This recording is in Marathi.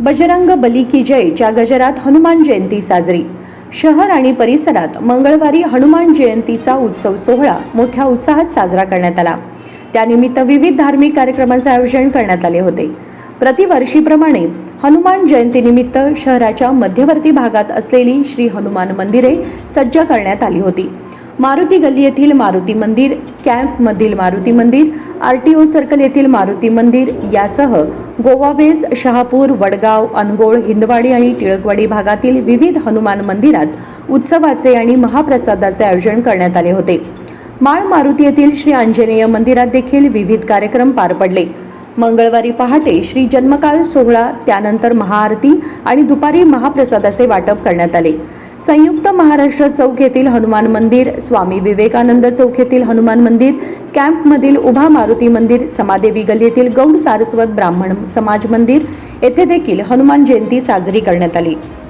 बजरंग बली की जयच्या गजरात हनुमान जयंती साजरी. शहर आणि परिसरात मंगळवारी हनुमान जयंतीचा उत्सव सोहळा मोठ्या उत्साहात साजरा करण्यात आला. त्यानिमित्त विविध धार्मिक कार्यक्रमांचे आयोजन करण्यात आले होते. प्रतिवर्षीप्रमाणे हनुमान जयंतीनिमित्त शहराच्या मध्यवर्ती भागात असलेली श्री हनुमान मंदिरे सज्ज करण्यात आली होती. मारुती गल्ली येथील मारुती मंदिर कॅम्पमधील मारुती मंदिर आर टी ओ सर्कल येथील मारुती मंदिर यासह गोवा बेस शहापूर वडगाव अनगोळ हिंदवाडी आणि टिळकवाडी भागातील विविध हनुमान मंदिरात उत्सवाचे आणि महाप्रसादाचे आयोजन करण्यात आले होते. माळ मारुती येथील श्री आंजनेय मंदिरात देखील विविध कार्यक्रम पार पडले. मंगळवारी पहाटे श्री जन्मकाल सोहळा त्यानंतर महाआरती आणि दुपारी महाप्रसादाचे वाटप करण्यात आले. संयुक्त महाराष्ट्र चौक येथील हनुमान मंदिर स्वामी विवेकानंद चौक येथील हनुमान मंदिर कॅम्पमधील उभा मारुती मंदिर समादेवी गल्ली येथील गौड सारस्वत ब्राह्मण समाज मंदिर येथे देखील हनुमान जयंती साजरी करण्यात आली.